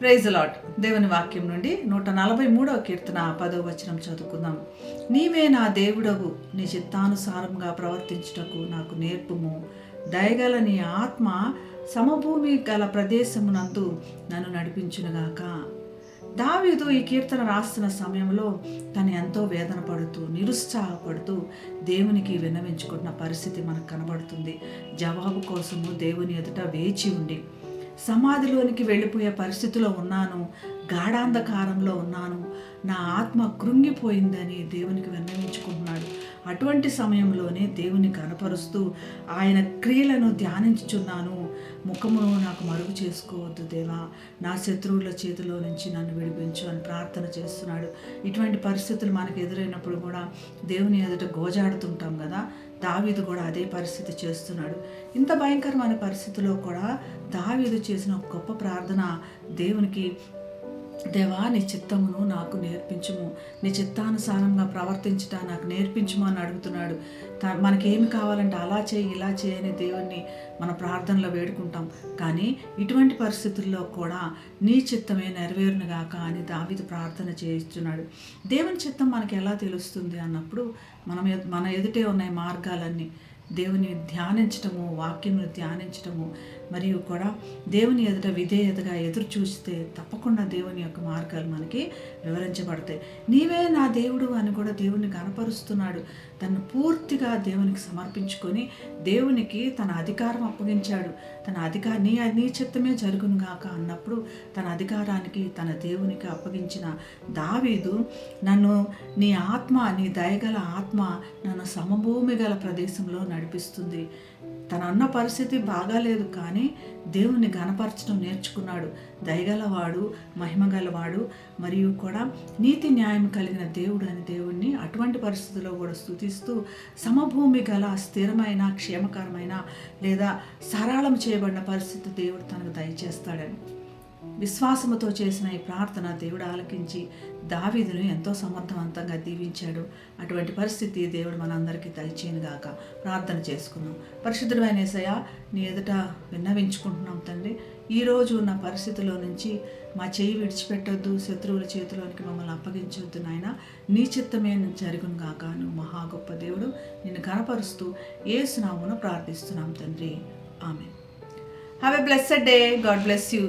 Praise lot దేవుని వాక్యం నుండి నూట నలభై మూడవ కీర్తన పదవ వచనం చదువుకుందాం. నీవే నా దేవుడవు నీ చిత్తానుసారంగా ప్రవర్తించుటకు నాకు నేర్పుము. దయగల నీ ఆత్మ సమభూమి గల ప్రదేశమునందు నన్ను నడిపించునుగాక. దావీదు ఈ కీర్తన రాస్తున్న సమయంలో తను ఎంతో వేదన పడుతూ నిరుత్సాహపడుతూ దేవునికి విన్నవించుకున్న పరిస్థితి మనకు కనబడుతుంది. జవాబు కోసము దేవుని ఎదుట వేచి ఉండి సమాధిలోనికి వెళ్ళిపోయే పరిస్థితిలో ఉన్నాను. గాఢాంధకారంలో ఉన్నాను. నా ఆత్మ కృంగిపోయిందని దేవునికి విన్నవించుకుంటున్నాడు. అటువంటి సమయంలోనే దేవుని కనపరుస్తూ ఆయన క్రియలను ధ్యానించుచున్నాను. ముఖమును నాకు మరుగు చేసుకోవద్దు దేవా. నా శత్రువుల చేతిలో నుంచి నన్ను విడిపించు అని ప్రార్థన చేస్తున్నాడు. ఇటువంటి పరిస్థితులు మనకు ఎదురైనప్పుడు కూడా దేవుని ఎదుట గోజాడుతుంటాం కదా. దావీదు కూడా అదే పరిస్థితి చేస్తున్నాడు. ఇంత భయంకరమైన పరిస్థితిలో కూడా దావీదు చేసిన గొప్ప ప్రార్థన దేవునికి దేవా నీ చిత్తమును నాకు నేర్పించుము. నీ చిత్తానుసారంగా ప్రవర్తించటా నాకు నేర్పించుము అని అడుగుతున్నాడు. మనకేమి కావాలంటే అలా చేయి ఇలా చేయి అని దేవుణ్ణి మన ప్రార్థనలో వేడుకుంటాం. కానీ ఇటువంటి పరిస్థితుల్లో కూడా నీ చిత్తమే నెరవేరునుగాక అని దావిది ప్రార్థన చేస్తున్నాడు దేవుని చిత్తం మనకి ఎలా తెలుస్తుంది అన్నప్పుడు మనం మన ఎదుటే ఉన్నాయి మార్గాలన్నీ దేవుని ధ్యానించటము వాక్యమును ధ్యానించటము మరియు కూడా దేవుని ఎదుట విధేయతగా ఎదురు చూస్తే తప్పకుండా దేవుని యొక్క మార్గాలు మనకి వివరించబడతాయి. నీవే నా దేవుడు అని కూడా దేవుని కనపరుస్తున్నాడు. తను పూర్తిగా దేవునికి సమర్పించుకొని దేవునికి తన అధికారం అప్పగించాడు. తన అధికార నీ నీ చిత్తమే జరుగును గాక అన్నప్పుడు తన అధికారానికి తన దేవునికి అప్పగించిన దావీదు నన్ను నీ ఆత్మ నీ దయగల ఆత్మ నన్ను సమభూమి గల ప్రదేశంలో నడిపిస్తుంది. తన అన్న పరిస్థితి బాగాలేదు కానీ దేవుణ్ణి గనపరచడం నేర్చుకున్నాడు. దయగలవాడు మహిమగలవాడు మరియు కూడా నీతి న్యాయం కలిగిన దేవుడు అని దేవుణ్ణి అటువంటి పరిస్థితుల్లో కూడా స్థుతిస్తూ సమభూమి గల స్థిరమైన క్షేమకరమైన లేదా సరళం చేయబడిన పరిస్థితి దేవుడు తనకు దయచేస్తాడని. విశ్వాసముతో చేసిన ఈ ప్రార్థన దేవుడు ఆలకించి దావీదును ఎంతో సమర్థవంతంగా దీవించాడు. అటువంటి పరిస్థితి దేవుడు మనందరికీ దయచేయను గాక. ప్రార్థన చేసుకున్నాం పరిశుద్ధుడైన యేసయ్య నీ ఎదుట విన్నవించుకుంటున్నాం తండ్రి. ఈరోజు ఉన్న పరిస్థితిలో నుంచి మా చేయి విడిచిపెట్టొద్దు శత్రువుల చేతిలోనికి మమ్మల్ని అప్పగించొద్దు నాయన. నీ చిత్తమే జరుగును గాక. నువ్వు మహా గొప్ప దేవుడు. నిన్ను కనపరుస్తూ ఏసునామును ప్రార్థిస్తున్నాం తండ్రి. Amen have a blessed day God bless you